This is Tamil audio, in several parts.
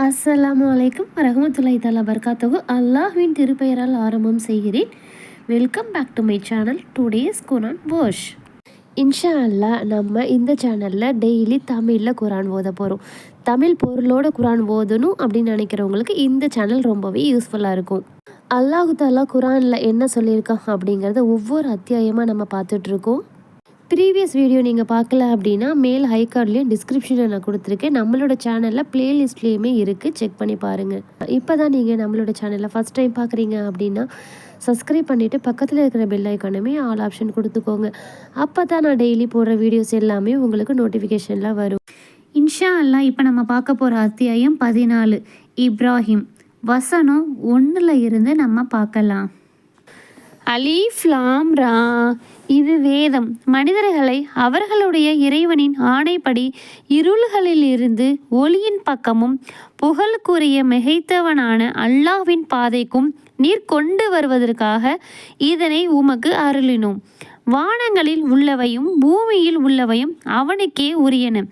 அஸ்ஸலாமு அலைக்கும் வரஹமத்துல்லாஹி தாலா பர்காத்தகு அல்லாஹ்வின் திருப்பெயரால் ஆரம்பம் செய்கிறேன். Welcome back to my channel today's Quran wash இன்ஷா அல்லா நம்ம இந்த சேனலில் டெய்லி தமிழில் குரான் ஓத போகிறோம் தமிழ் பொருளோட குரான் ஓதணும் அப்படின்னு நினைக்கிறவங்களுக்கு இந்த சேனல் ரொம்பவே யூஸ்ஃபுல்லாக இருக்கும். அல்லாஹு தாலா குரானில் என்ன சொல்லியிருக்கான் அப்படிங்கிறத ஒவ்வொரு அத்தியாயமாக நம்ம பார்த்துட்ருக்கோம் ப்ரீவியஸ் வீடியோ நீங்கள் பார்க்கல அப்படின்னா மேல் ஹை கார்ட்லேயும் டிஸ்கிரிப்ஷனில் நான் கொடுத்துருக்கேன். நம்மளோட சேனலில் ப்ளேலிஸ்ட்லேயுமே இருக்குது செக் பண்ணி பாருங்கள் இப்போ தான் நீங்கள் நம்மளோட சேனலில் ஃபஸ்ட் டைம் பார்க்குறீங்க அப்படின்னா சப்ஸ்கிரைப் பண்ணிவிட்டு பக்கத்தில் இருக்கிற பெல் ஐக்கானுமே ஆல் ஆப்ஷன் கொடுத்துக்கோங்க. அப்போ தான் நான் டெய்லி போடுற வீடியோஸ் எல்லாமே உங்களுக்கு நோட்டிஃபிகேஷனில் வரும். இன்ஷா அல்லாஹ் இப்போ நம்ம பார்க்க போகிற அத்தியாயம் பதினாலு. இப்ராஹிம். வசனம் ஒன்றில் இருந்து நம்ம பார்க்கலாம். அலீஃப்லாம் ரா. இது வேதம். மனிதர்களை அவர்களுடைய இறைவனின் ஆணைப்படி இருள்களிலிருந்து ஒளியின் பக்கமும் புகழுக்குரிய மிகைத்தவனான அல்லாஹ்வின் பாதைக்கும் நீர் கொண்டு வருவதற்காக இதனை உமக்கு அருளினோம். வானங்களில் உள்ளவையும் பூமியில் உள்ளவையும் அவனுக்கே உரியன.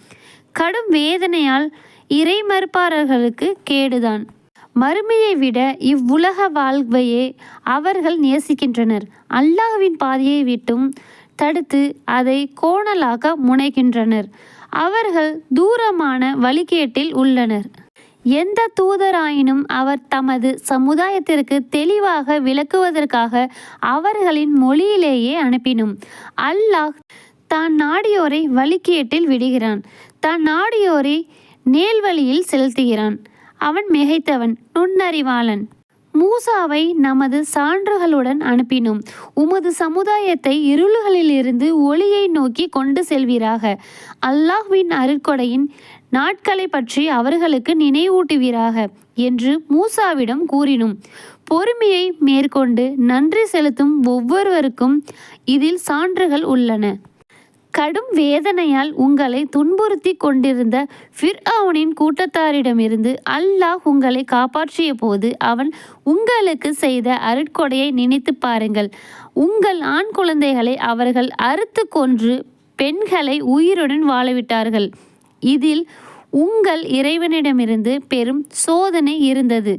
கடும் வேதனையால் இறைமறுப்பாளர்களுக்கு கேடுதான். மறுமையை விட இவ்வுலக வாழ்வையே அவர்கள் நேசிக்கின்றனர். அல்லாஹ்வின் பாதையை விட்டும் தடுத்து அதை கோணலாக முனைகின்றனர். அவர்கள் தூரமான வழிகேட்டில் உள்ளனர். எந்த தூதராயினும் அவர் தமது சமுதாயத்திற்கு தெளிவாக விளக்குவதற்காக அவர்களின் மொழியிலேயே அனுப்பினும் அல்லாஹ் தான் நாடியோரை வழிகேட்டில் விடுகிறான். தான் நாடியோரை நேல்வழியில் செலுத்துகிறான். அவன் மிகைத்தவன் நுண்ணறிவாளன். மூசாவை நமது சான்றுகளுடன் அனுப்பினோம். உமது சமுதாயத்தை இருள்களிலிருந்து ஒளியை நோக்கி கொண்டு செல்வீராக. அல்லாஹ்வின் அருட்கொடையின் நாட்களை பற்றி அவர்களுக்கு நினைவூட்டுவீராக என்று மூசாவிடம் கூறினோம். பொறுமையை மேற்கொண்டு நன்றி செலுத்தும் ஒவ்வொருவருக்கும் இதில் சான்றுகள் உள்ளன. கடும் வேதனையால் உங்களை துன்புறுத்தி கொண்டிருந்த ஃபிர்அவுனின் கூட்டத்தாரிடமிருந்து அல்லாஹ் உங்களை காப்பாற்றிய போது அவன் உங்களுக்கு செய்த அருட்கொடையை நினைத்து பாருங்கள். உங்கள் ஆண் குழந்தைகளை அவர்கள் அறுத்து கொன்று பெண்களை உயிருடன் வாழவிட்டார்கள். இதில் உங்கள் இறைவனிடமிருந்து பெரும் சோதனை இருந்தது.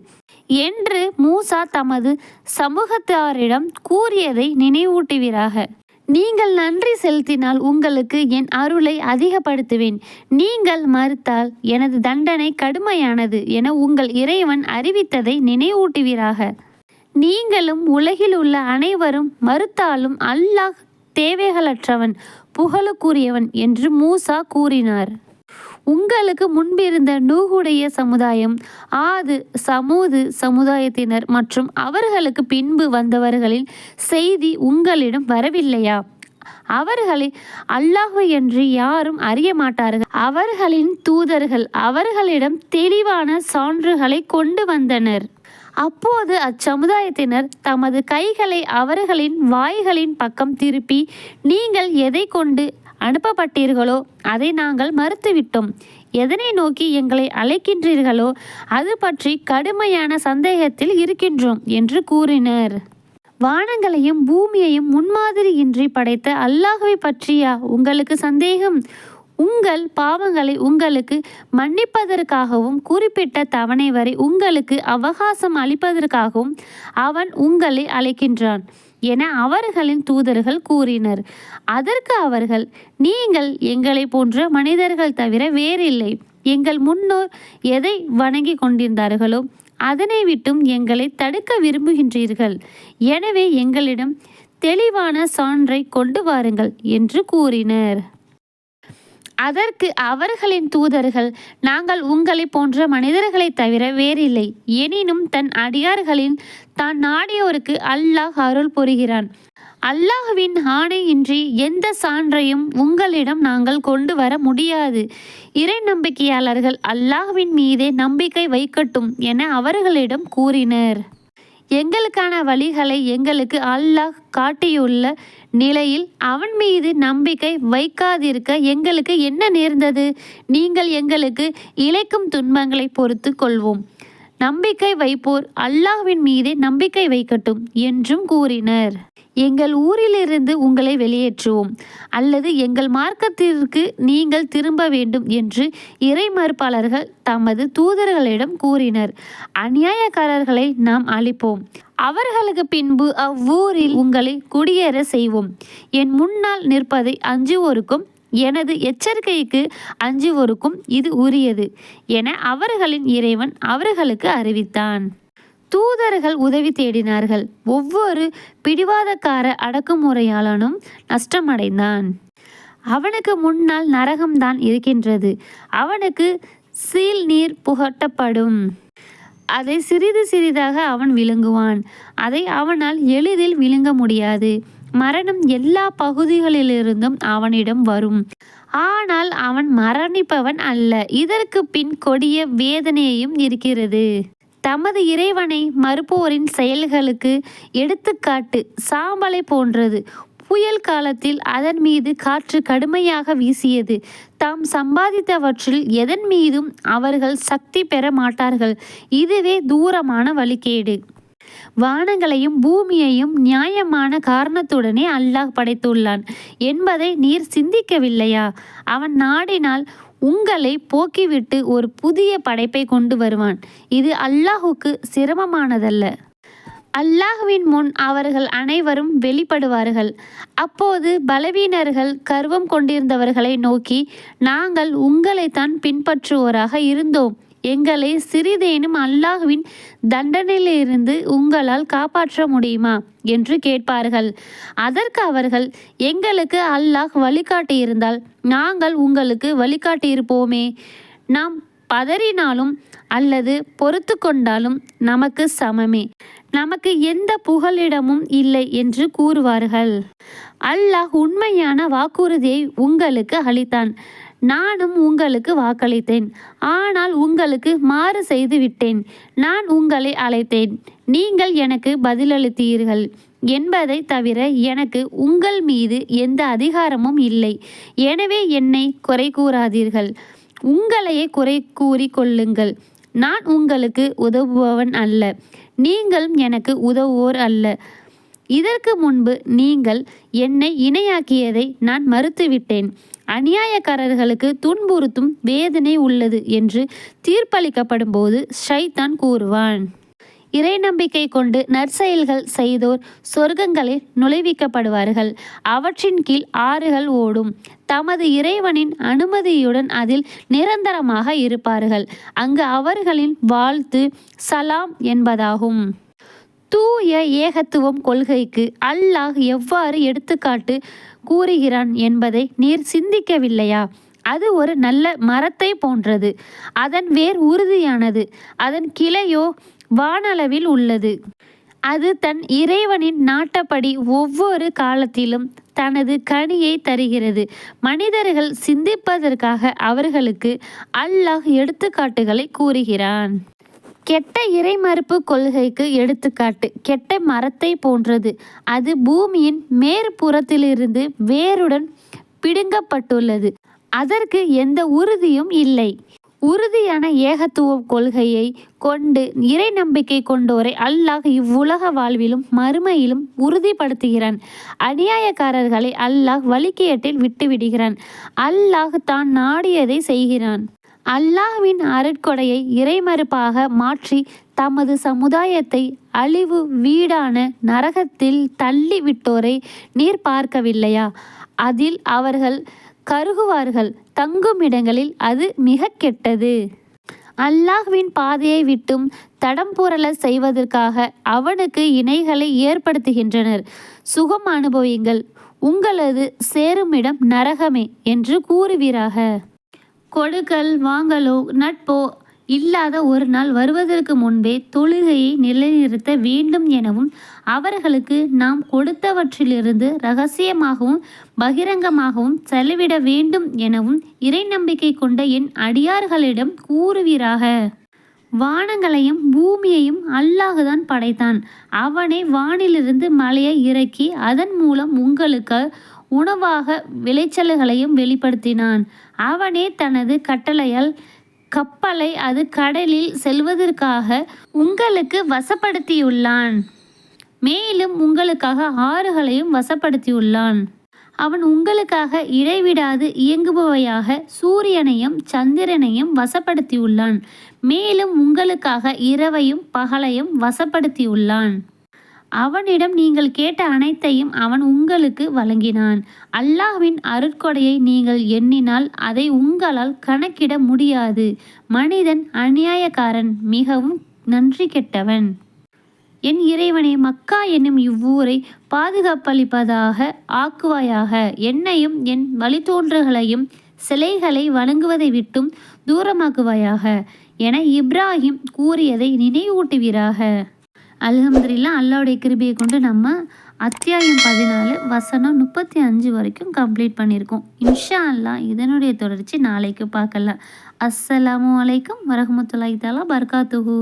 என்று மூசா தமது சமூகத்தாரிடம் கூறியதை நினைவூட்டுவீராக. நீங்கள் நன்றி செலுத்தினால் உங்களுக்கு என் அருளை அதிகப்படுத்துவேன். நீங்கள் மறுத்தால் எனது தண்டனை கடுமையானது என உங்கள் இறைவன் அறிவித்ததை நினைவூட்டுவீராக. நீங்களும் உலகில் உள்ள அனைவரும் மறுத்தாலும் அல்லாஹ் தேவைகளற்றவன் புகழுக்குரியவன் என்று மூசா கூறினார். உங்களுக்கு முன்பிருந்த நூகுடைய சமுதாயம் ஆது சமூது சமுதாயத்தினர் மற்றும் அவர்களுக்கு பின்பு வந்தவர்களின் செய்தி உங்களிடம் வரவில்லையா? அவர்களை அல்லாஹு என்று யாரும் அறிய மாட்டார்கள். அவர்களின் தூதர்கள் அவர்களிடம் தெளிவான சான்றுகளை கொண்டு வந்தனர். அப்போது அச்சமுதாயத்தினர் தமது கைகளை அவர்களின் வாய்களின் பக்கம் திருப்பி நீங்கள் எதை கொண்டு அனுப்பப்பட்டீர்களோ அதை நாங்கள் மறுத்துவிட்டோம். எதனை நோக்கி எங்களை அழைக்கின்றீர்களோ அது பற்றி கடுமையான சந்தேகத்தில் இருக்கின்றோம் என்று கூறினர். வானங்களையும் பூமியையும் முன்மாதிரியின்றி படைத்த அல்லாஹுவை பற்றியா உங்களுக்கு சந்தேகம்? உங்கள் பாவங்களை உங்களுக்கு மன்னிப்பதற்காகவும் குறிப்பிட்ட தவணை வரை உங்களுக்கு அவகாசம் அளிப்பதற்காகவும் அவன் உங்களை அழைக்கின்றான். என அவர்களின் தூதர்கள் கூறினர். அதற்கு அவர்கள் நீங்கள் எங்களை போன்ற மனிதர்கள் தவிர வேறில்லை. எங்கள் முன்னோர் எதை வணங்கி கொண்டிருந்தார்களோ அதனை விட்டும் எங்களை தடுக்க விரும்புகின்றீர்கள். எனவே எங்களிடம் தெளிவான சான்றை கொண்டு வாருங்கள் என்று கூறினர். அதற்கு அவர்களின் தூதர்கள் நாங்கள் உங்களை போன்ற மனிதர்களை தவிர வேறில்லை. எனினும் தன் அடியார்களின் தான் நாடியோருக்கு அல்லாஹ் அருள் புரிகிறான். அல்லாஹுவின் ஆணையின்றி எந்த சான்றையும் உங்களிடம் நாங்கள் கொண்டு வர முடியாது. இறை நம்பிக்கையாளர்கள் அல்லாஹுவின் மீதே நம்பிக்கை வைக்கட்டும் என அவர்களிடம் கூறினர். எங்களுக்கான வழிகளை எங்களுக்கு அல்லாஹ் காட்டியுள்ள நிலையில் அவன் மீது நம்பிக்கை வைக்காதிருக்க எங்களுக்கு என்ன நேர்ந்தது? நீங்கள் எங்களுக்கு இழைக்கும் துன்பங்களை பொறுத்து கொள்வோம். நம்பிக்கை வைப்போர் அல்லாஹ்வின் மீதே நம்பிக்கை வைக்கட்டும் என்றும் கூறினர். எங்கள் ஊரிலிருந்து உங்களை வெளியேற்றுவோம். அல்லது எங்கள் மார்க்கத்திற்கு நீங்கள் திரும்ப வேண்டும் என்று இறை மறுப்பாளர்கள் தமது தூதர்களிடம் கூறினர். அநியாயக்காரர்களை நாம் அழிப்போம். அவர்களுக்கு பின்பு அவ்வூரில் உங்களை குடியேற செய்வோம். என் முன்னால் நிற்பதை அஞ்சுவோருக்கும் எனது எச்சரிக்கைக்கு அஞ்சுவோருக்கும் இது உரியது என அவர்களின் இறைவன் அவர்களுக்கு அறிவித்தான். தூதர்கள் உதவி தேடினார்கள். ஒவ்வொரு பிடிவாதக்கார அடக்குமுறையாளனும் நஷ்டமடைந்தான். அவனுக்கு முன்னால் நரகம்தான் இருக்கின்றது. அவனுக்கு சீல் நீர் புகட்டப்படும். அதை சிறிது சிறிதாக அவன் விழுங்குவான். அதை அவனால் எளிதில் விழுங்க முடியாது. மரணம் எல்லா பகுதிகளிலிருந்தும் அவனிடம் வரும். ஆனால் அவன் மரணிப்பவன் அல்ல. இதற்கு பின் கொடிய வேதனையும் இருக்கிறது. தமது இறைவனை மறுப்போரின் செயல்களுக்கு எடுத்துக்காட்டு சாம்பலை போன்றது. புயல் காலத்தில் அதன் மீது காற்று கடுமையாக வீசியது. தாம் சம்பாதித்தவற்றில் எதன் மீதும் அவர்கள் சக்தி பெற மாட்டார்கள். இதுவே தூரமான வழிகேடு. வானங்களையும் பூமியையும் நியாயமான காரணத்துடனே அல்லாஹ் படைத்துள்ளான். என்பதை நீர் சிந்திக்கவில்லையா? அவன் நாடினால் உங்களை போக்கிவிட்டு ஒரு புதிய படைப்பை கொண்டு வருவான். இது அல்லாஹுக்கு சிரமமானதல்ல. அல்லாஹுவின் முன் அவர்கள் அனைவரும் வெளிப்படுவார்கள். அப்போது பலவீனர்கள் கர்வம் கொண்டிருந்தவர்களை நோக்கி நாங்கள் உங்களைத்தான் பின்பற்றுவோராக இருந்தோம். எங்களை சிறிதேனும் அல்லாஹ்வின் தண்டனையிலிருந்து உங்களால் காப்பாற்ற முடியுமா? என்று கேட்பார்கள். அதற்கு அவர்கள் எங்களுக்கு அல்லாஹ் வழிகாட்டியிருந்தால் நாங்கள் உங்களுக்கு வழிகாட்டியிருப்போமே. நாம் பதறினாலும் அல்லது பொறுத்து கொண்டாலும் நமக்கு சமமே. நமக்கு எந்த புகலிடமும் இல்லை என்று கூறுவார்கள். அல்லாஹ் உண்மையான வாக்குறுதியை உங்களுக்கு அளித்தான். நானும் உங்களுக்கு வாக்களித்தேன். ஆனால் உங்களுக்கு மாறு செய்து விட்டேன். நான் உங்களை அழைத்தேன். நீங்கள் எனக்கு பதிலளித்தீர்கள் என்பதை தவிர எனக்கு உங்கள் மீது எந்த அதிகாரமும் இல்லை. எனவே என்னை குறை கூறாதீர்கள். உங்களையே குறை கூறி கொள்ளுங்கள். நான் உங்களுக்கு உதவுபவன் அல்ல. நீங்களும் எனக்கு உதவுவோர் அல்ல. இதற்கு முன்பு நீங்கள் என்னை இணையாக்கியதை நான் மறுத்துவிட்டேன். அநியாயக்காரர்களுக்கு துன்புறுத்தும் வேதனை உள்ளது என்று தீர்ப்பளிக்கப்படும் போது ஷைத்தான் கூறுவான். இறை நம்பிக்கை கொண்டு நற்செயல்கள் செய்தோர் சொர்க்கங்களில் நுழைவிக்கப்படுவார்கள். அவற்றின் கீழ் ஆறுகள் ஓடும். தமது இறைவனின் அனுமதியுடன் அதில் நிரந்தரமாக இருப்பார்கள். அங்கு அவர்களின் வாழ்த்து சலாம் என்பதாகும். தூய ஏகத்துவம் கொள்கைக்கு அல்லாஹ் எவ்வாறு எடுத்துக்காட்டு கூறுகிறான் என்பதை நீர் சிந்திக்கவில்லையா? அது ஒரு நல்ல மரத்தை போன்றது. அதன் வேர் உறுதியானது. அதன் கிளையோ வானளவில் உள்ளது. அது தன் இறைவனின் நாட்டப்படி ஒவ்வொரு காலத்திலும் தனது கனியை தருகிறது. மனிதர்கள் சிந்திப்பதற்காக அவர்களுக்கு அல்லாஹ் எடுத்துக்காட்டுகளை கூறுகிறான். கெட்ட இறைமறுப்பு கொள்கைக்கு எடுத்துக்காட்டு. கெட்ட மரத்தை போன்றது. அது பூமியின் மேற்புறத்திலிருந்து வேருடன் பிடுங்கப்பட்டுள்ளது. அதற்கு எந்த உறுதியும் இல்லை. உறுதியான ஏகத்துவ கொள்கையை கொண்டு இறை நம்பிக்கை கொண்டோரை அல்லாஹ் இவ்வுலக வாழ்விலும் மறுமையிலும் உறுதிப்படுத்துகிறான். அநியாயக்காரர்களை அல்லாஹ் வழிகேட்டில் விட்டுவிடுகிறான். அல்லாஹ் தான் நாடியதை செய்கிறான். அல்லாஹ்வின் அருட்கொடையை இறைமறுப்பாக மாற்றி தமது சமுதாயத்தை அழிவு வீடான நரகத்தில் தள்ளிவிட்டோரை நீர் பார்க்கவில்லையா? அதில் அவர்கள் கருகுவார்கள் தங்கும் இடங்களில் அது மிக கெட்டது. அல்லாஹ்வின் பாதையை விட்டும் தடம் புரள செய்வதற்காக அவனுக்கு இணைகளை ஏற்படுத்துகின்றனர். சுகம் அனுபவியுங்கள் உங்களது சேருமிடம் நரகமே என்று கூறுவீராக. கொடுக்கல் வாங்கலோ நட்போ இல்லாத ஒரு நாள் வருவதற்கு முன்பே தொழுகையை நிலைநிறுத்த வேண்டும் எனவும் அவர்களுக்கு நாம் கொடுத்தவற்றிலிருந்து ரகசியமாகவும் பகிரங்கமாகவும் செலவிட வேண்டும் எனவும் இறை நம்பிக்கை கொண்ட என் அடியார்களிடம் கூறுவீராக. வானங்களையும் பூமியையும் அல்லாஹுதான் படைத்தான். அவனே வானிலிருந்து மலையை இறக்கி அதன் மூலம் உங்களுக்கு உணவாக விளைச்சல்களையும் வெளிப்படுத்தினான். அவனே தனது கட்டளையால் கப்பலை அது கடலில் செல்வதற்காக உங்களுக்கு வசப்படுத்தியுள்ளான். மேலும் உங்களுக்காக ஆறுகளையும் வசப்படுத்தியுள்ளான். அவன் உங்களுக்காக இடைவிடாது இயங்குபவையாக சூரியனையும் சந்திரனையும் வசப்படுத்தியுள்ளான். மேலும் உங்களுக்காக இரவையும் பகலையும் வசப்படுத்தியுள்ளான். அவனிடம் நீங்கள் கேட்ட அனைத்தையும் அவன் உங்களுக்கு வழங்கினான். அல்லாஹ்வின் அருட்கொடையை நீங்கள் எண்ணினால் அதை உங்களால் கணக்கிட முடியாது. மனிதன் அநியாயக்காரன் மிகவும் நன்றி கெட்டவன். என் இறைவனை மக்கா என்னும் இவ்வூரை பாதுகாப்பளிப்பதாக ஆக்குவாயாக. என்னையும் என் வழித்தோன்றல்களையும் சிலைகளை வணங்குவதை விட்டும் தூரமாக்குவாயாக. என இப்ராஹிம் கூறியதை நினைவூட்டுவீராக. அல்ஹம்துலில்லா அல்லாவுடைய கிருபியை கொண்டு நம்ம அத்தியாயம் பதினாலு வசனம் முப்பத்தி அஞ்சு வரைக்கும் கம்ப்ளீட் பண்ணியிருக்கோம். இன்ஷா அல்லாஹ் இதனுடைய தொடர்ச்சி நாளைக்கு பார்க்கலாம். அஸ்ஸலாமு அலைக்கும் வரஹ்மத்துல்லாஹி தாலா பர்காத்துஹூ.